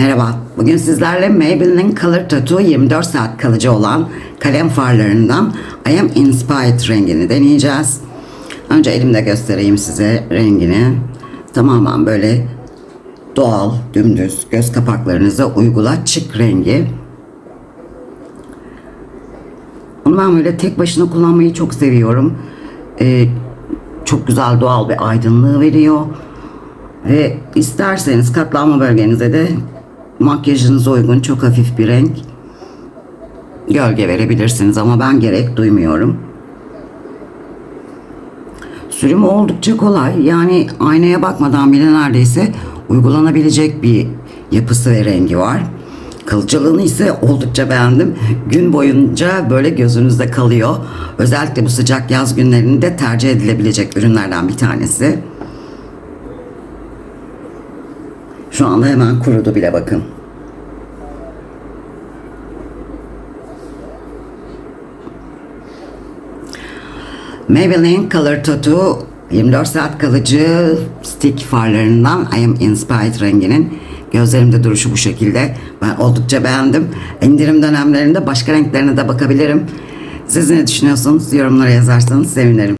Merhaba, bugün sizlerle Maybelline Color Tattoo 24 saat kalıcı olan kalem farlarından I Am Inspired rengini deneyeceğiz. Önce elimde göstereyim size rengini. Tamamen böyle doğal, dümdüz göz kapaklarınıza uygula çık rengi. Bunu ben böyle tek başına kullanmayı çok seviyorum. Ee, çok güzel doğal bir aydınlığı veriyor. Ve isterseniz katlanma bölgenize de makyajınıza uygun çok hafif bir renk gölge verebilirsiniz ama ben gerek duymuyorum. Sürümü oldukça kolay. Yani aynaya bakmadan bile neredeyse uygulanabilecek bir yapısı ve rengi var. Kılıcılığını ise oldukça beğendim. Gün boyunca böyle gözünüzde kalıyor. Özellikle bu sıcak yaz günlerinde tercih edilebilecek ürünlerden bir tanesi. Şu anda hemen kurudu bile bakın. Maybelline Color Tattoo 24 saat kalıcı stick farlarından I Am Inspired renginin gözlerimde duruşu bu şekilde. Ben oldukça beğendim. İndirim dönemlerinde başka renklerine de bakabilirim. Siz ne düşünüyorsunuz? Yorumlara yazarsanız sevinirim.